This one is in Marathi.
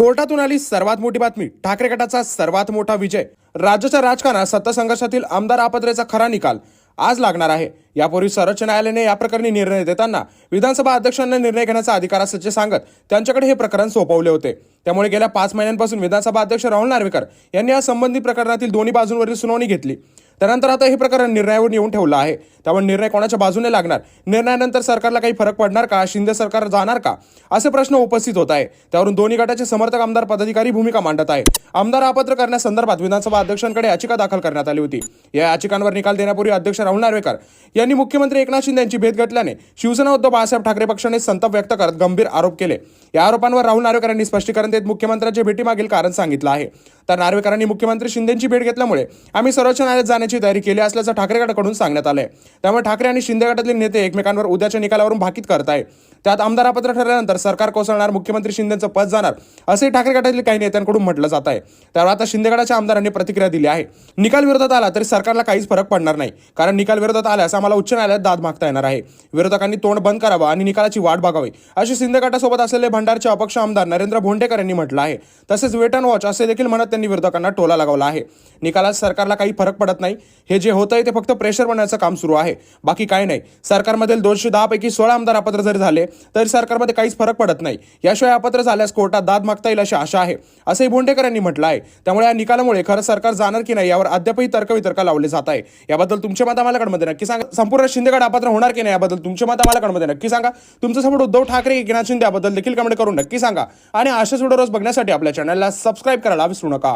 कोर्टातून आली सर्वात मोठी बातमी ठाकरे गटाचा सर्वात मोठा विजय. राज्याच्या राजकारणात सत्ता संघर्षातील आमदार आपत्रेचा खरा निकाल आज लागणार आहे. यापूर्वी सर्वोच्च न्यायालयाने या प्रकरणी निर्णय देताना विधानसभा अध्यक्षांना निर्णय घेण्याचा अधिकार असल्याचे सांगत त्यांच्याकडे हे प्रकरण सोपवले होते. त्यामुळे गेल्या पाच महिन्यांपासून विधानसभा अध्यक्ष राहुल नार्वेकर यांनी या संबंधित प्रकरणातील दोन्ही बाजूंवरील सुनावणी घेतली. त्यानंतर आता हे प्रकरण निर्णयावर येऊन ठेवलं आहे. त्यामुळे निर्णय कोणाच्या बाजूने लागणार? निर्णयानंतर सरकारला काही फरक पडणार का? शिंदे सरकार जाणार का? असे प्रश्न उपस्थित होत आहे त्यावरून दोन्ही गटाचे समर्थक आमदार पदाधिकारी भूमिका मांडत आहे आमदार अपात्र करण्यासंदर्भात विधानसभा अध्यक्षांकडे याचिका दाखल करण्यात आली होती. या याचिकांवर निकाल देण्यापूर्वी अध्यक्ष राहुल नार्वेकर यांनी मुख्यमंत्री एकनाथ शिंदे यांची भेट घेतल्याने शिवसेना उद्धव बाळासाहेब ठाकरे पक्षाने संताप व्यक्त करत गंभीर आरोप केले. या आरोपांवर राहुल नार्वेकर यांनी स्पष्टीकरण देत मुख्यमंत्र्यांच्या भेटीमागील कारण सांगितलं आहे. तर नार्वेकरांनी मुख्यमंत्री शिंदेची भेट घेतल्यामुळे आम्ही सर्वोच्च न्यायालयात जाण्याची तयारी केली असल्याचं ठाकरे गटाकडून सांगण्यात आलंय. त्यामुळे ठाकरे आणि शिंदे गटातील नेते एकमेकांवर उद्याच्या निकालावरून भाकीत करत आहे त्यात आमदारापत्र ठरल्यानंतर सरकार कोसळणार मुख्यमंत्री शिंदेचं पद जाणार असे ठाकरे गटातील काही नेत्यांकडून म्हटलं जात आहे. त्यावर आता शिंदे गटाच्या आमदारांनी प्रतिक्रिया दिली आहे. निकाल विरोधात आला तरी सरकारला काहीच फरक पडणार नाही. कारण निकाल विरोधात आल्यास आम्हाला उच्च न्यायालयात दाद मागता येणार आहे. विरोधकांनी तोंड बंद करावं आणि निकालाची वाट बघावी अशी शिंदे गटासोबत असलेले भंडारचे अपक्ष आमदार नरेंद्र भोंडेकर यांनी म्हटलं आहे. तसेच वेट अँड वॉच असे देखील म्हणत त्यांनी विरोधकांना टोला लगावला आहे. निकालात सरकारला काही फरक पडत नाही. हे जे होत आहे ते फक्त प्रेशर बनण्याचं काम सुरू आहे. बाकी काही नाही. सरकारमधील दोनशे दहा पैकी सोळा आमदार अपात्र जरी झाले तरी सरकारमध्ये काहीच फरक पडत नाही. याशिवाय अपात्र झाल्यास कोर्टात दाद मागता येईल अशी आशा आहे. असंही बोंडेकर यांनी म्हटलं आहे त्यामुळे या निकालामुळे खरं सरकार जाणार की नाही यावर अद्यापही तर्कवितर्क लावले जात आहे. याबद्दल तुमचे मत आम्हाला कडमध्ये नक्की सांगा. संपूर्ण शिंदेगड अपात्र होणार की नाही याबद्दल तुमचे मत आम्हाला कडमध्ये नक्की सांगा. तुमचं समोर उद्धव ठाकरे एकनाथ शिंदे याबद्दल देखील कमेंट करून नक्की सांगा. आणि अशाच व्हिडिओ रोज बघण्यासाठी आपल्या चॅनलला सबस्क्राईब करायला विसरू नका.